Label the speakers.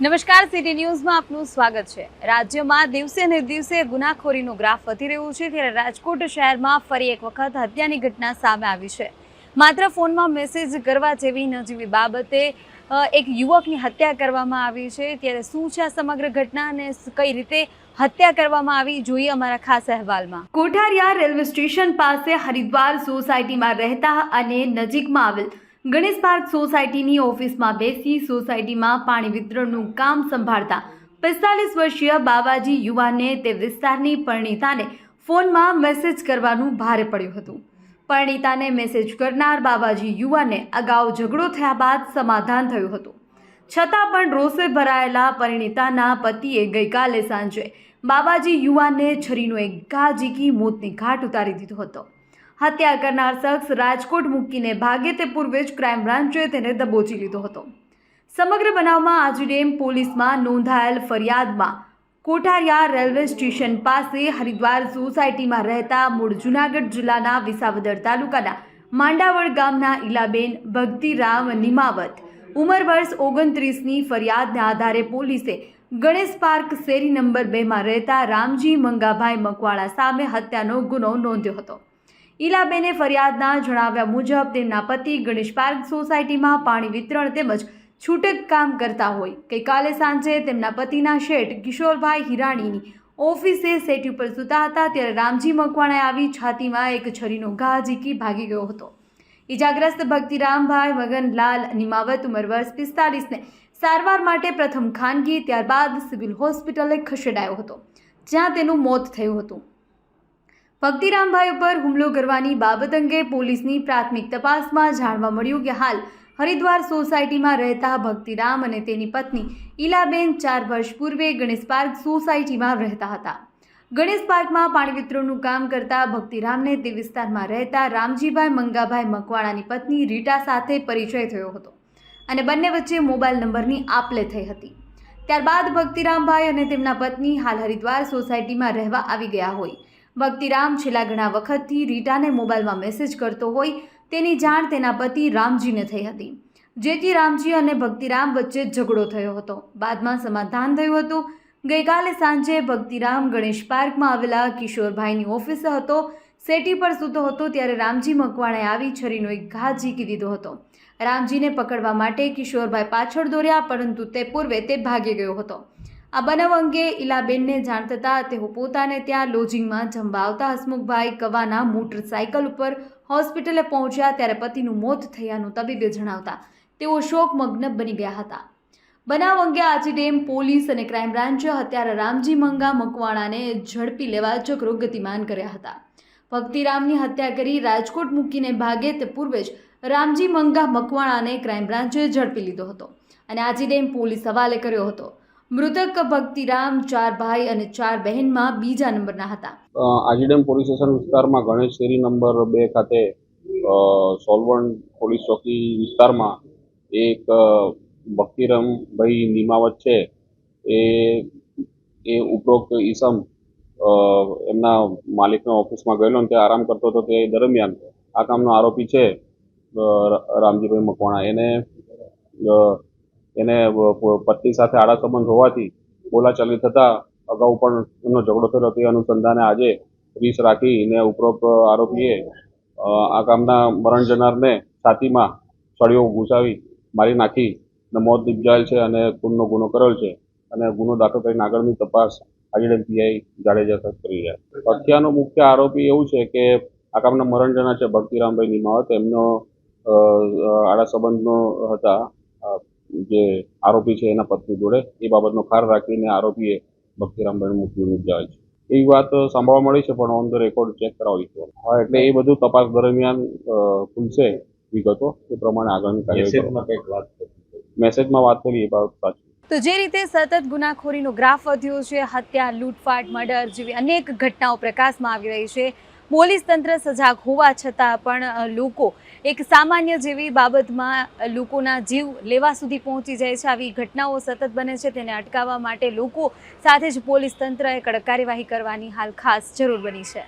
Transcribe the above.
Speaker 1: નમસ્કાર, સિટી ન્યૂઝમાં આપનું સ્વાગત છે. રાજ્યમાં દિવસે ને દિવસે ગુનાખોરીનો ગ્રાફ વધી રહ્યો છે, ત્યારે રાજકોટ શહેરમાં ફરી એક વખત હત્યાની ઘટના સામે આવી છે. માત્ર ફોનમાં મેસેજ કરવા જેવી નજીવી બાબતે એક યુવકની હત્યા કરવામાં આવી છે. ત્યારે શું છે આ સમગ્ર ઘટના અને કઈ રીતે હત્યા કરવામાં આવી, જોઈએ અમારા ખાસ અહેવાલમાં. કોઠારિયા રેલવે સ્ટેશન પાસે હરિદ્વાર સોસાયટીમાં રહેતા અને નજીકમાં આવેલ ગણેશ પાર્ક સોસાયટીની ઓફિસમાં બેસી સોસાયટીમાં પાણી વિતરણનું કામ સંભાળતા પિસ્તાલીસ વર્ષીય બાબાજી યુવાનને તે વિસ્તારની પરિણીતાને ફોનમાં મેસેજ કરવાનું ભારે પડ્યું હતું. પરિણીતાને મેસેજ કરનાર બાબાજી યુવાનને અગાઉ ઝઘડો થયા બાદ સમાધાન થયું હતું. છતાં પણ રોષે ભરાયેલા પરિણીતાના પતિએ ગઈકાલે સાંજે બાબાજી યુવાનને છરીનો એક ઘા મોતની ઘાટ ઉતારી દીધો હતો. હત્યા કરનાર શખ્સ રાજકોટ મૂકીને ભાગે તે પૂર્વે જ ક્રાઇમ બ્રાન્ચે તેને દબોચી લીધો હતો. સમગ્ર બનાવમાં આજીડેમ પોલીસમાં નોંધાયેલ ફરિયાદમાં કોઠારિયા રેલવે સ્ટેશન પાસે હરિદ્વાર સોસાયટીમાં રહેતા મૂળ જુનાગઢ જિલ્લાના વિસાવદર તાલુકાના માંડાવળ ગામના ઈલાબેન ભક્તિરામ નિમાવત ઉંમર વર્ષ ઓગણત્રીસની ફરિયાદના આધારે પોલીસે ગણેશ પાર્ક શેરી નંબર બેમાં રહેતા રામજી મંગાભાઈ મકવાણા સામે હત્યાનો ગુનો નોંધ્યો હતો. ઈલાબેને ફરિયાદના જણાવ્યા મુજબ, તેમના પતિ ગણેશ પાર્ક સોસાયટીમાં પાણી વિતરણ તેમજ છૂટક કામ કરતા હોય. ગઈકાલે સાંજે તેમના પતિના શેઠ કિશોરભાઈ હિરાણીની ઓફિસે સેટ ઉપર સૂતા હતા, ત્યારે રામજી મકવાણાએ આવી છાતીમાં એક છરીનો ઘા ઝીકી ભાગી ગયો હતો. ઇજાગ્રસ્ત ભક્તિરામભાઈ મગનલાલ નિમાવત ઉંમર વર્ષ પિસ્તાલીસને સારવાર માટે પ્રથમ ખાનગી, ત્યારબાદ સિવિલ હોસ્પિટલે ખસેડાયો હતો, જ્યાં તેનું મોત થયું હતું. ભક્તિરામભાઈ ઉપર હુમલો કરવાની બાબત અંગે પોલીસની પ્રાથમિક તપાસમાં જાણવા મળ્યું કે હાલ હરિદ્વાર સોસાયટીમાં રહેતા ભક્તિરામ અને તેની પત્ની ઈલાબેન ચાર વર્ષ પૂર્વે ગણેશ પાર્ક સોસાયટીમાં રહેતા હતા. ગણેશ પાર્કમાં પાણી વિતરણનું કામ કરતા ભક્તિરામને તે વિસ્તારમાં રહેતા રામજીભાઈ મંગાભાઈ મકવાણાની પત્ની રીટા સાથે પરિચય થયો હતો અને બંને વચ્ચે મોબાઈલ નંબરની આપલે થઈ હતી. ત્યારબાદ ભક્તિરામભાઈ અને તેમના પત્ની હાલ હરિદ્વાર સોસાયટીમાં રહેવા આવી ગયા હોય. ભક્તિરામ છેલ્લા ઘણા વખતથી રીટાને મોબાઈલમાં મેસેજ કરતો હોય તેની જાણ તેના પતિ રામજીને થઈ હતી. જેથી રામજી અને ભક્તિરામ વચ્ચે ઝઘડો થયો હતો. બાદમાં સમાધાન થયું હતું. ગઈકાલે સાંજે ભક્તિરામ ગણેશ પાર્કમાં આવેલા કિશોરભાઈની ઓફિસે હતો. સેટી પર સૂતો હતો ત્યારે રામજી મકવાણે આવી છરીનો એક ઘા ઝીકી દીધો હતો. રામજીને પકડવા માટે કિશોરભાઈ પાછળ દોર્યા, પરંતુ તે પૂર્વે તે ભાગી ગયો હતો. આ બનાવ અંગે ઇલાબેનને જાણ થતાં તેઓ પોતાને ત્યાં લોજિંગમાં જમવા હસમુખભાઈ કવાના મોટરસાયકલ ઉપર હોસ્પિટલે પહોંચ્યા ત્યારે પતિનું મોત થયાનું તબીબે જણાવતા તેઓ શોકમગ્ન બની ગયા હતા. બનાવ અંગે આજીડેમ પોલીસ અને ક્રાઇમ બ્રાન્ચે હત્યારા રામજી મંગા મકવાણાને ઝડપી લેવા ચક્રો ગતિમાન કર્યા હતા. ભક્તિરામની હત્યા કરી રાજકોટ મૂકીને ભાગે તે પૂર્વે જ રામજી મંગા મકવાણાને ક્રાઇમ બ્રાન્ચે ઝડપી લીધો હતો અને આજી ડેમ પોલીસ હવાલે કર્યો હતો. મૃતક ભક્તિરામ ચાર ભાઈ અને ચાર બહેનમાં બીજા નંબરના હતા.
Speaker 2: આજીડેમ પોલીસ સ્ટેશન વિસ્તારમાં ગણેશ શેરી નંબર બે ખાતે સોલવણ પોલીસ ચોકી વિસ્તારમાં એક ભક્તિરામ ભક્તિરામભાઈ નિમાવત છે. એ એ ઉપરોક્ત ઈસમ એમના માલિકના ઓફિસમાં ગયેલો ને તે આરામ કરતો હતો તે દરમિયાન આ કામનો આરોપી છે રામજીભાઈ મકવાણા. એને એને પત્ની સાથે આડા સંબંધ હોવાથી બોલાચાલી થતા અગાઉ પણ એમનો ઝઘડો થયો તે અનુસંધાને આજે રીસ રાખીને ઉપરોક્ત આરોપીએ આ કામના મરણ જનારને છાતીમાં સળીઓ ઘૂસાવી મારી નાખી અને મોત નિપજાયેલ છે અને ખૂનનો ગુનો કરેલ છે અને ગુનો દાખલ કરીને આગળની તપાસ આજીડેમ પીઆઈ જાડેજા કરી રહ્યા હત્યાનો મુખ્ય આરોપી એવું છે કે આ કામના મરણ જનાર છે ભક્તિરામભાઈ નિમાવત. એમનો આડા સંબંધનો હતા. જે આરોપી છે એના પત્ની જોડે એ બાબતનો ખાર રાખીને આરોપીએ ભક્તિરામભાઈનું મૃત્યુ નિપજાવેલ છે. એવી વાત સાંભળવા મળી છે પણ ઓન ધ રેકોર્ડ ચેક કરાવીશું હા એટલે એ બધું તપાસ દરમિયાન ખુલશે વિગતો એ પ્રમાણે આગળની કાર્યવાહી મેસેજમાં વાત કરી એ બાબત સાચી.
Speaker 1: તો જે રીતે સતત ગુનાખોરીનો ગ્રાફ વધ્યો છે હત્યા લૂંટફાટ મર્ડર જેવી અનેક ઘટનાઓ પ્રકાશમાં આવી રહી છે. પોલીસ તંત્ર સજાગ હોવા છતાં પણ લોકો એક સામાન્ય જેવી બાબતમાં લોકોના જીવ લેવા સુધી પહોંચી જાય છે. આવી ઘટનાઓ સતત બને છે. તેને અટકાવવા માટે લોકો સાથે જ પોલીસ તંત્રએ કડક કાર્યવાહી કરવાની હાલ ખાસ જરૂર બની છે.